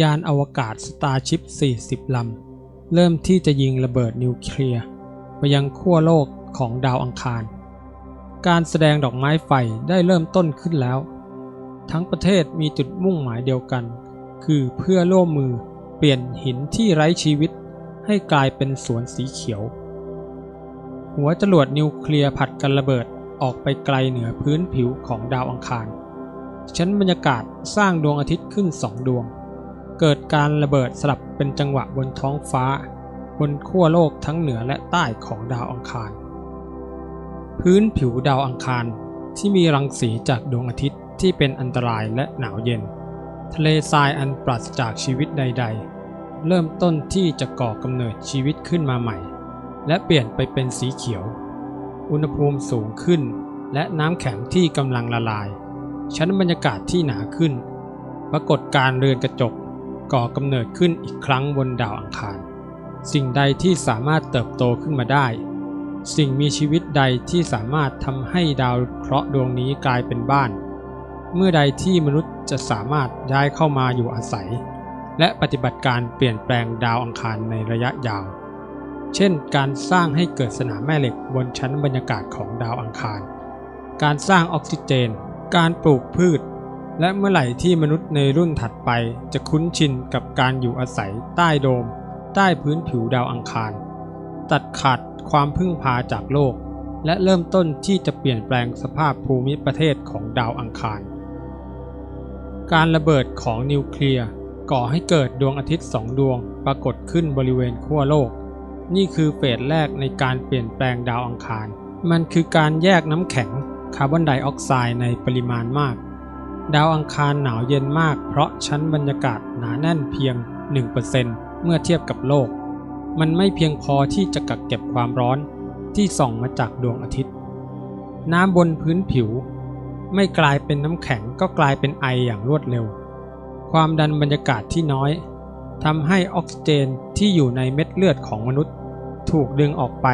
ยานอวกาศสตาร์ชิป40 ลำ เริ่มที่จะยิงระเบิดนิวเคลียร์ไปยังขั้วโลกของดาวอังคาร การแสดงดอกไม้ไฟได้เริ่มต้นขึ้นแล้ว ทั้งประเทศมีจุดมุ่งหมายเดียวกัน คือเพื่อร่วมมือเปลี่ยนหินที่ไร้ชีวิต ให้กลายเป็นสวนสีเขียว หัวจรวดนิวเคลียร์ผัดกันระเบิดออกไปไกลเหนือพื้นผิวของดาวอังคาร ชั้นบรรยากาศสร้างดวงอาทิตย์ขึ้นสองดวง เกิดการระเบิดสลับเป็นจังหวะบนท้องฟ้า บนขั้วโลกทั้งเหนือและใต้ของดาวอังคาร พื้นผิวดาวอังคารที่มีรังสีจากดวงอาทิตย์ที่เป็นอันตรายและหนาวเย็น ทะเลทรายอันปราศจากชีวิตใด ๆ เริ่มต้นที่จะก่อกำเนิดชีวิตขึ้นมาใหม่ และเปลี่ยนไปเป็นสีเขียว อุณหภูมิสูงขึ้น และน้ำแข็งที่กำลังละลาย ชั้นบรรยากาศที่หนาขึ้น ปรากฏการเรือนกระจก ก่อกำเนิดขึ้นอีกครั้งบนดาวอังคาร สิ่งใดที่สามารถเติบโตขึ้นมาได้ สิ่งมีชีวิตใดที่สามารถทำให้ดาวเคราะห์ดวงนี้กลายเป็นบ้าน เมื่อใดที่มนุษย์จะสามารถย้ายเข้ามาอยู่อาศัย และปฏิบัติการเปลี่ยนแปลงดาวอังคารในระยะยาว เช่น การสร้างให้เกิดสนามแม่เหล็กบนชั้นบรรยากาศของดาวอังคาร การสร้างออกซิเจน การปลูกพืช และเมื่อไหร่ที่มนุษย์ในรุ่นถัดไปจะคุ้นชินกับการอยู่อาศัยใต้โดม ใต้พื้นผิวดาวอังคาร ตัดขาดความพึ่งพาจากโลก และเริ่มต้นที่จะเปลี่ยนแปลงสภาพภูมิประเทศของดาวอังคาร การระเบิดของนิวเคลียร์ก่อให้เกิดดวงอาทิตย์สองดวงปรากฏขึ้นบริเวณขั้วโลก นี่คือเฟสแรกในการเปลี่ยนแปลงดาวอังคาร มันคือการแยกน้ำแข็งคาร์บอนไดออกไซด์ในปริมาณมาก ดาวอังคารหนาวเย็นมากเพราะชั้นบรรยากาศหนาแน่นเพียง 1%เมื่อเทียบกับโลก มันไม่เพียงพอที่จะกักเก็บความร้อนที่ส่องมาจากดวงอาทิตย์ น้ำบนพื้นผิว ไม่กลายเป็นน้ำแข็งก็กลายเป็นไออย่างรวดเร็ว ความดันบรรยากาศที่น้อยทำให้ออกซิเจนที่อยู่ในเม็ดเลือดของมนุษย์ ถูกดึงออกไป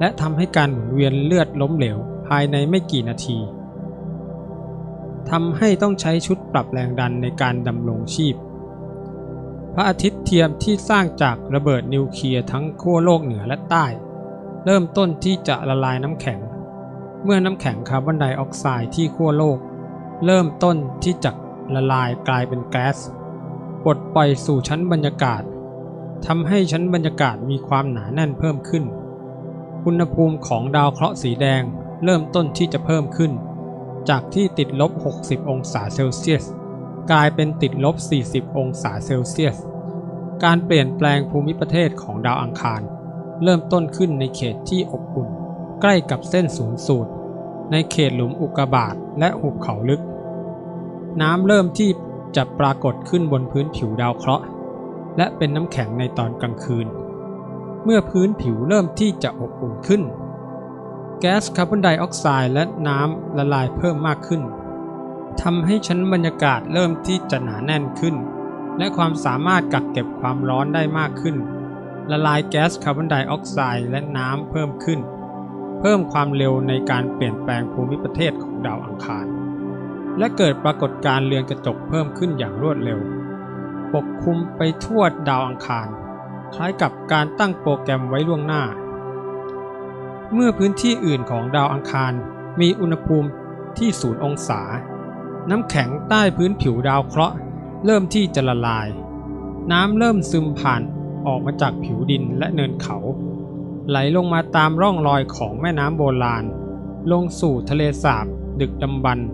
และทำให้การหมุนเวียนเลือดล้มเหลวภายในไม่กี่นาที ทำให้ต้องใช้ชุดปรับแรงดันในการดำรงชีพ พระอาทิตย์เทียมที่สร้างจากระเบิดนิวเคลียร์ทั้งขั้วโลกเหนือและใต้ เริ่มต้นที่จะละลายน้ำแข็ง เมื่อน้ำแข็งคาร์บอนไดออกไซด์ที่ขั้วโลก เริ่มต้นที่จะละลายกลายเป็นแก๊สปลดปล่อยสู่ชั้นบรรยากาศทำให้ชั้นบรรยากาศมีความหนาแน่นเพิ่มขึ้น อุณหภูมิของดาวเคราะห์สีแดงเริ่มต้นที่จะเพิ่มขึ้น จากที่ติดลบ 60 องศาเซลเซียส กลายเป็นติดลบ 40 องศาเซลเซียส การเปลี่ยนแปลงภูมิประเทศของดาวอังคาร เริ่มต้นขึ้นในเขตที่อบอุ่น ใกล้กับเส้นศูนย์สูตร ในเขตหลุมอุกกาบาตและหุบเขาลึก น้ำเริ่มที่จะปรากฏขึ้นบนพื้นผิวดาวเคราะห์ และเป็นน้ำแข็งในตอนกลางคืน เมื่อพื้นผิวเริ่มที่จะอบอุ่นขึ้น แก๊สคาร์บอนไดออกไซด์และน้ำละลายเพิ่มมากขึ้นทำให้ชั้นบรรยากาศเริ่มที่จะหนาแน่นขึ้น และความสามารถกักเก็บความร้อนได้มากขึ้น ละลายแก๊สคาร์บอนไดออกไซด์และน้ำเพิ่มขึ้น เพิ่มความเร็วในการเปลี่ยนแปลงภูมิประเทศของดาวอังคาร และเกิดปรากฏการณ์เรือนกระจกเพิ่มขึ้นอย่างรวดเร็ว ปกคลุมไปทั่วดาวอังคาร คล้ายกับการตั้งโปรแกรมไว้ล่วงหน้า เมื่อพื้นที่อื่นของดาวอังคารมีอุณหภูมิที่ศูนย์องศา น้ำแข็งใต้พื้นผิวดาวเคราะห์เริ่มที่จะละลาย น้ำเริ่มซึมผ่านออกมาจากผิวดินและเนินเขา ไหลลงมาตามร่องรอยของแม่น้ำโบราณ ลงสู่ทะเลสาบดึกดำบรรพ์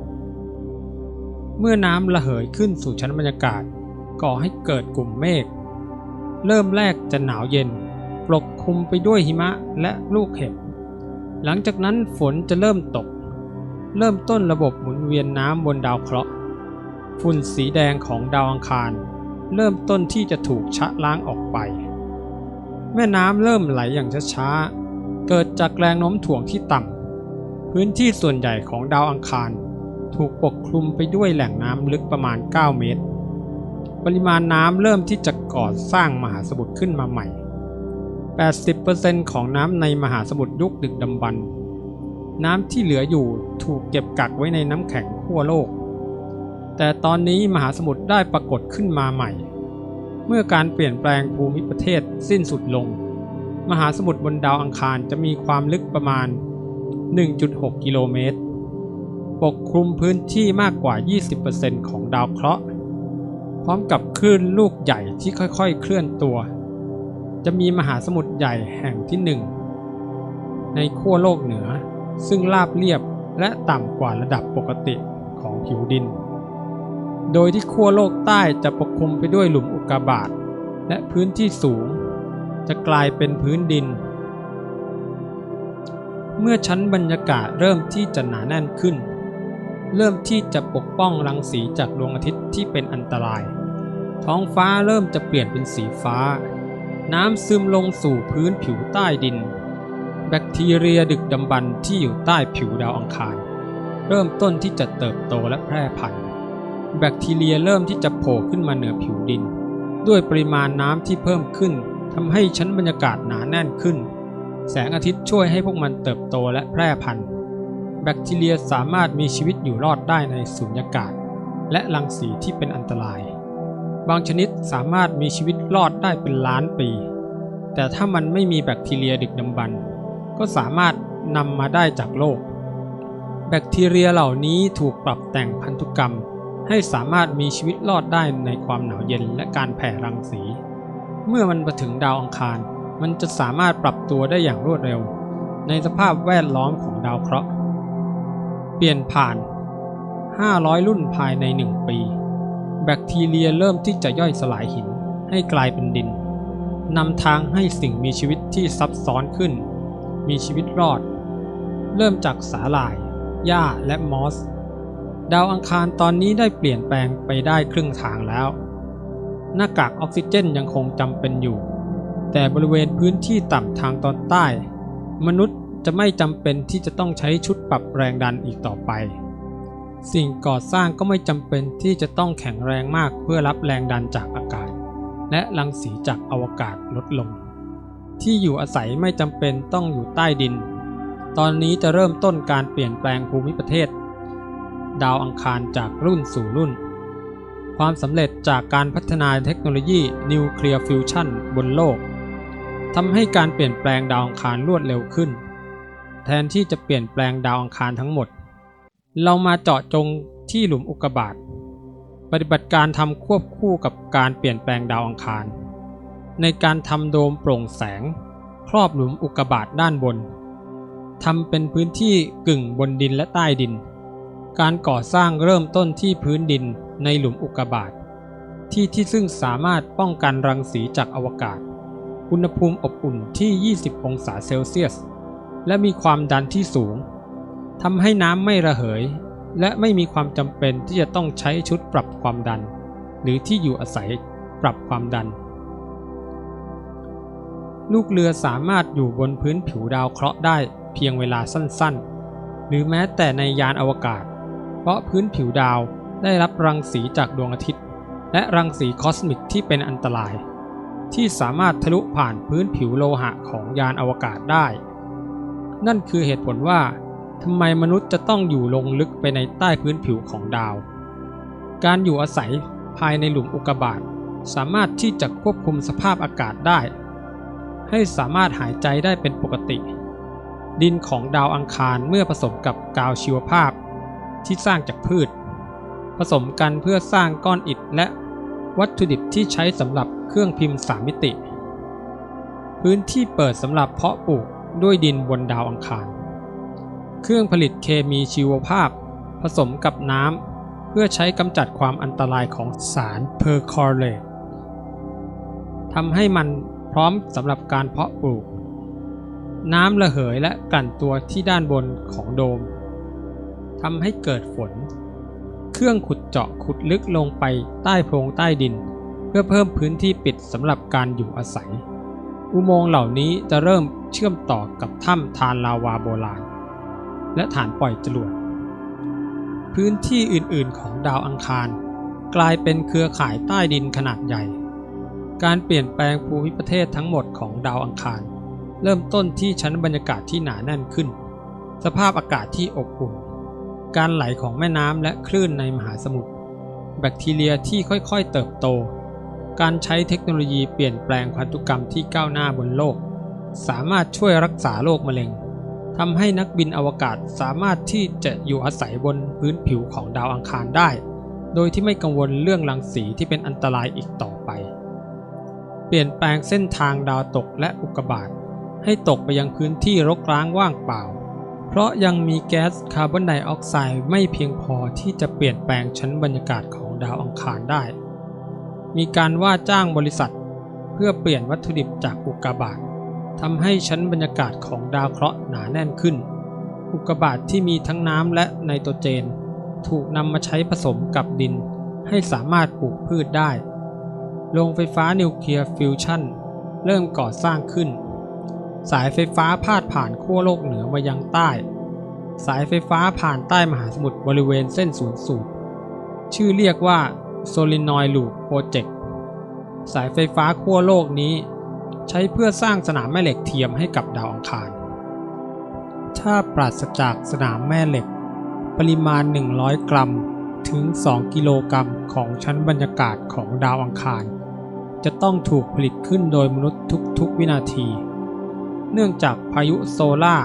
เมื่อน้ำระเหยขึ้นสู่ชั้นบรรยากาศ ก่อให้เกิดกลุ่มเมฆ เริ่มแรกจะหนาวเย็น ปกคลุมไปด้วยหิมะและลูกเห็บ หลังจากนั้นฝนจะเริ่มตก เริ่มต้นระบบหมุนเวียนน้ำบนดาวเคราะห์ ฝุ่นสีแดงของดาวอังคาร เริ่มต้นที่จะถูกชะล้างออกไป แม่น้ำเริ่มไหลอย่างช้าๆ เกิดจากแรงโน้มถ่วงที่ต่ำ พื้นที่ส่วนใหญ่ของดาวอังคาร ถูกปกคลุมไปด้วยแหล่งน้ำลึกประมาณ 9 เมตร ปริมาณน้ำเริ่มที่จะก่อสร้างมหาสมุทรขึ้นมาใหม่ 80%ของน้ำในมหาสมุทรยุคดึกดำบรรพ์น้ำที่เหลืออยู่ถูกเก็บกักไว้ในน้ำแข็งขั้วโลก แต่ตอนนี้มหาสมุทรได้ปรากฏขึ้นมาใหม่ เมื่อการเปลี่ยนแปลงภูมิประเทศสิ้นสุดลง มหาสมุทรบนดาวอังคารจะมีความลึกประมาณ 1.6 กิโลเมตร ปกคลุมพื้นที่มากกว่า 20%ของดาวเคราะห์ พร้อมกับคลื่นลูกใหญ่ที่ค่อยๆ เคลื่อนตัว จะมีมหาสมุทรใหญ่แห่งที่หนึ่งในขั้วโลกเหนือ ซึ่งราบเรียบและต่ำกว่าระดับปกติของผิวดิน โดยที่ขั้วโลกใต้จะปกคลุมไปด้วยหลุมอุกกาบาตและพื้นที่สูง จะกลายเป็นพื้นดิน เมื่อชั้นบรรยากาศเริ่มที่จะหนาแน่นขึ้น เริ่มที่จะปกป้องรังสีจากดวงอาทิตย์ที่เป็นอันตราย ท้องฟ้าเริ่มจะเปลี่ยนเป็นสีฟ้า น้ำซึมลงสู่พื้นผิวใต้ดิน แบคทีเรียดึกดำบรรที่อยู่ใต้ผิวดาวอังคาร เริ่มต้นที่จะเติบโตและแพร่พันธุ์ แบคทีเรียเริ่มที่จะโผล่ขึ้นมาเหนือผิวดิน ด้วยปริมาณน้ำที่เพิ่มขึ้นทำให้ชั้นบรรยากาศหนาแน่นขึ้น แสงอาทิตย์ช่วยให้พวกมันเติบโตและแพร่พันธุ์ แบคทีเรียสามารถมีชีวิตอยู่รอดได้ในสุญญากาศ และรังสีที่เป็นอันตราย บางชนิดสามารถมีชีวิตรอดได้เป็นล้านปี แต่ถ้ามันไม่มีแบคทีเรียดึกดำบรรพ์ก็สามารถนำมาได้จากโลก แบคทีเรียเหล่านี้ถูกปรับแต่งพันธุกรรม ให้สามารถมีชีวิตรอดได้ในความหนาวเย็นและการแผ่รังสี เมื่อมันมาถึงดาวอังคาร มันจะสามารถปรับตัวได้อย่างรวดเร็ว ในสภาพแวดล้อมของดาวเคราะห์ เปลี่ยนผ่าน 500 รุ่นภายใน 1 ปี แบคทีเรียเริ่มที่จะย่อยสลายหินให้กลายเป็นดินนำทางให้สิ่งมีชีวิตที่ซับซ้อนขึ้น มีชีวิตรอด เริ่มจากสาหร่าย หญ้าและมอส ดาวอังคารตอนนี้ได้เปลี่ยนแปลงไปได้ครึ่งทางแล้ว หน้ากากออกซิเจนยังคงจำเป็นอยู่ แต่บริเวณพื้นที่ต่ำทางตอนใต้ มนุษย์จะไม่จำเป็นที่จะต้องใช้ชุดปรับแรงดันอีกต่อไป สิ่งก่อสร้างก็ไม่จำเป็นที่จะต้องแข็งแรงมากเพื่อรับแรงดันจากอากาศ และรังสีจากอวกาศลดลง ที่อยู่อาศัยไม่จำเป็นต้องอยู่ใต้ดิน ตอนนี้จะเริ่มต้นการเปลี่ยนแปลงภูมิประเทศ ดาวอังคารจากรุ่นสู่รุ่น ความสำเร็จจากการพัฒนาเทคโนโลยีนิวเคลียร์ฟิวชันบนโลกทำให้การเปลี่ยนแปลงดาวอังคารรวดเร็วขึ้น แทนที่จะเปลี่ยนแปลงดาวอังคารทั้งหมด เรามาเจาะจงที่หลุมอุกกาบาตปฏิบัติการทำควบคู่กับการเปลี่ยนแปลงดาวอังคาร ในการทำโดมโปร่งแสง ครอบหลุมอุกกาบาตด้านบนทำเป็นพื้นที่กึ่งบนดินและใต้ดิน การก่อสร้างเริ่มต้นที่พื้นดินในหลุมอุกกาบาตที่ที่ซึ่งสามารถป้องกันรังสีจากอวกาศ อุณหภูมิอบอุ่นที่ 20 องศาเซลเซียส และมีความดันที่สูง ทำให้น้ำไม่ระเหย และไม่มีความจำเป็นที่จะต้องใช้ชุดปรับความดัน หรือที่อยู่อาศัยปรับความดัน ลูกเรือสามารถอยู่บนพื้นผิวดาวเคราะห์ได้เพียงเวลาสั้นๆ หรือแม้แต่ในยานอวกาศ เพราะพื้นผิวดาวได้รับรังสีจากดวงอาทิตย์ และรังสีคอสมิกที่เป็นอันตราย ที่สามารถทะลุผ่านพื้นผิวโลหะของยานอวกาศได้ นั่นคือเหตุผลว่า ทำไมมนุษย์จะต้องอยู่ลงลึกไปในใต้พื้นผิวของดาว การอยู่อาศัยภายในหลุมอุกกาบาตสามารถที่จะควบคุมสภาพอากาศได้ ให้สามารถหายใจได้เป็นปกติ ดินของดาวอังคารเมื่อผสมกับกาวชีวภาพที่สร้างจากพืช ผสมกันเพื่อสร้างก้อนอิฐและวัตถุดิบที่ใช้สำหรับเครื่องพิมพ์สามมิติ พื้นที่เปิดสำหรับเพาะปลูกด้วยดินบนดาวอังคาร เครื่องผลิตเคมีชีวภาพ ผสมกับน้ำ เพื่อใช้กำจัดความอันตรายของสารเพอร์คอเรตทำให้มันพร้อมสำหรับการเพาะปลูก น้ำระเหยและกลั่นตัวที่ด้านบนของโดมทำให้เกิดฝน เครื่องขุดเจาะขุดลึกลงไปใต้โพรงใต้ดิน เพื่อเพิ่มพื้นที่ปิดสำหรับการอยู่อาศัย อุโมงค์เหล่านี้จะเริ่มเชื่อมต่อกับถ้ำทานลาวาโบราณ และฐานปล่อยจรวด พื้นที่อื่นๆของดาวอังคาร กลายเป็นเครือข่ายใต้ดินขนาดใหญ่ การเปลี่ยนแปลงภูมิประเทศทั้งหมดของดาวอังคาร เริ่มต้นที่ชั้นบรรยากาศที่หนาแน่นขึ้น สภาพอากาศที่อบอุ่น การไหลของแม่น้ำและคลื่นในมหาสมุทร แบคทีเรียที่ค่อยๆเติบโต การใช้เทคโนโลยีเปลี่ยนแปลงพันธุกรรมที่ก้าวหน้าบนโลก สามารถช่วยรักษาโรคมะเร็ง ทำให้นักบินอวกาศสามารถที่จะอยู่อาศัยบนพื้นผิวของดาวอังคารได้ โดยที่ไม่กังวลเรื่องรังสีที่เป็นอันตรายอีกต่อไป เปลี่ยนแปลงเส้นทางดาวตกและอุกกาบาตให้ตกไปยังพื้นที่รกร้างว่างเปล่า เพราะยังมีแก๊สคาร์บอนไดออกไซด์ไม่เพียงพอที่จะเปลี่ยนแปลงชั้นบรรยากาศของดาวอังคารได้ มีการว่าจ้างบริษัท เพื่อเปลี่ยนวัตถุดิบจากอุกกาบาต ทำให้ชั้นบรรยากาศของดาวเคราะห์หนาแน่นขึ้น อุกกาบาตที่มีทั้งน้ำและไนโตรเจน ถูกนำมาใช้ผสมกับดิน ให้สามารถปลูกพืชได้ โรงไฟฟ้านิวเคลียร์ฟิวชั่นเริ่มก่อสร้างขึ้น สายไฟฟ้าพาดผ่านขั้วโลกเหนือมายังใต้ สายไฟฟ้าผ่านใต้มหาสมุทรบริเวณเส้นศูนย์สูตร ชื่อเรียกว่า Solenoid Loop Project สายไฟฟ้าขั้วโลกนี้ ใช้เพื่อสร้างสนามแม่เหล็กเทียมให้กับดาวอังคาร ถ้าปราศจากสนามแม่เหล็ก ปริมาณ 100 กรัมถึง 2 กิโลกรัมของชั้นบรรยากาศของดาวอังคาร จะต้องถูกผลิตขึ้นโดยมนุษย์ทุกๆ วินาที เนื่องจากพายุโซล่า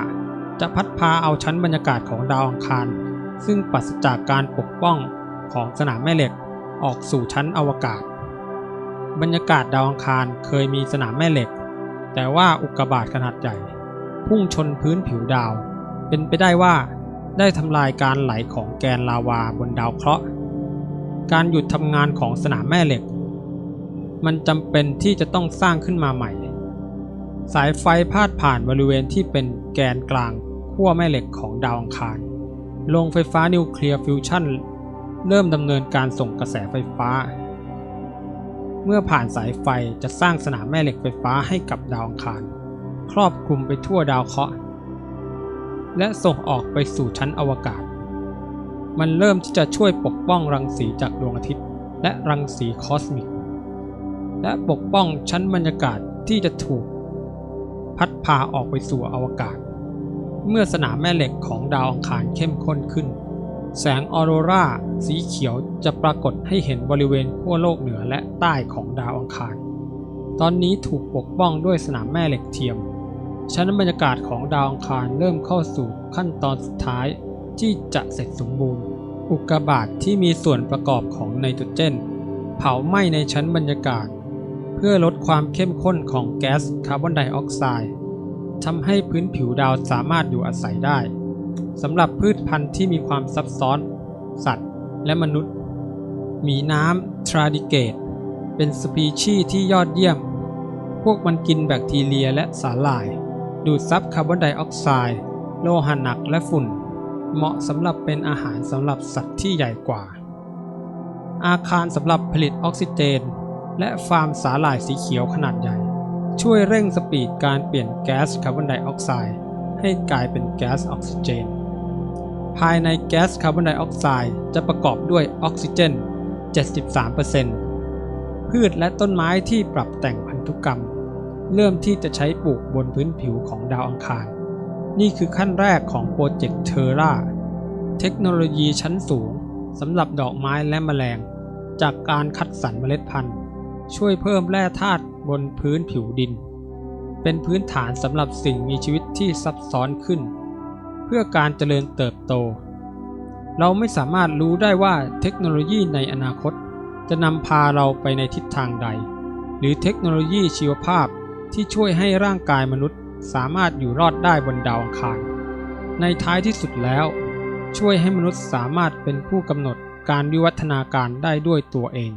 จะพัดพาเอาชั้นบรรยากาศของดาวอังคาร ซึ่งปราศจากการปกป้องของสนามแม่เหล็กออกสู่ชั้นอวกาศ บรรยากาศดาวอังคารเคยมีสนามแม่เหล็ก แต่ว่าอุกกาบาตขนาดใหญ่พุ่งชนพื้นผิวดาว เป็นไปได้ว่าได้ทำลายการไหลของแกนลาวาบนดาวเคราะห์ การหยุดทำงานของสนามแม่เหล็ก มันจำเป็นที่จะต้องสร้างขึ้นมาใหม่ สายไฟพาดผ่านบริเวณที่เป็นแกนกลางขั้วแม่เหล็กของดาวอังคาร โรงไฟฟ้านิวเคลียร์ฟิวชั่น เริ่มดำเนินการส่งกระแสไฟฟ้า เมื่อผ่านสายไฟจะสร้างสนามแม่เหล็กไฟฟ้าให้กับดาวอังคาร ครอบคลุมไปทั่วดาวเคราะห์และส่งออกไปสู่ชั้นอวกาศ มันเริ่มที่จะช่วยปกป้องรังสีจากดวงอาทิตย์ และรังสีคอสมิก และปกป้องชั้นบรรยากาศที่จะถูก พัดพาออกไปสู่อวกาศ เมื่อสนามแม่เหล็กของดาวอังคารเข้มข้นขึ้น แสงออโรราสีเขียวจะปรากฏให้เห็นบริเวณขั้วโลกเหนือและใต้ของดาวอังคาร ตอนนี้ถูกปกป้องด้วยสนามแม่เหล็กเทียม ชั้นบรรยากาศของดาวอังคารเริ่มเข้าสู่ขั้นตอนสุดท้ายที่จะเสร็จสมบูรณ์ อุกกาบาตที่มีส่วนประกอบของไนโตรเจน เผาไหม้ในชั้นบรรยากาศ เพื่อลดความเข้มข้นของแก๊สคาร์บอนไดออกไซด์ทำให้พื้นผิวดาวสามารถอยู่อาศัยได้ สำหรับพืชพันธุ์ที่มีความซับซ้อน สัตว์ และมนุษย์ หมีน้ำทราดิเกต เป็นสปีชีส์ที่ยอดเยี่ยม พวกมันกินแบคทีเรียและสาหร่าย ดูดซับคาร์บอนไดออกไซด์ โลหะหนักและฝุ่น เหมาะสำหรับเป็นอาหารสำหรับสัตว์ที่ใหญ่กว่า อาคารสำหรับผลิตออกซิเจน และฟาร์มสาหร่ายสีเขียวขนาดใหญ่ ช่วยเร่งสปีดการเปลี่ยนแก๊สคาร์บอนไดออกไซด์ ให้กลายเป็นแก๊สออกซิเจน ภายในแก๊สคาร์บอนไดออกไซด์จะประกอบด้วยออกซิเจน 73%พืชและต้นไม้ที่ปรับแต่งพันธุกรรม เริ่มที่จะใช้ปลูกบนพื้นผิวของดาวอังคาร นี่คือขั้นแรกของโปรเจกต์เทอร่าเทคโนโลยีชั้นสูงสำหรับดอกไม้และแมลง จากการคัดสรรเมล็ดพันธุ์ ช่วยเพิ่มแร่ธาตุบนพื้นผิวดิน เป็นพื้นฐานสำหรับสิ่งมีชีวิตที่ซับซ้อนขึ้น เพื่อการเจริญเติบโต เราไม่สามารถรู้ได้ว่าเทคโนโลยีในอนาคต จะนำพาเราไปในทิศทางใด หรือเทคโนโลยีชีวภาพที่ช่วยให้ร่างกายมนุษย์สามารถอยู่รอดได้บนดาวอังคาร ในท้ายที่สุดแล้ว ช่วยให้มนุษย์สามารถเป็นผู้กำหนดการวิวัฒนาการได้ด้วยตัวเอง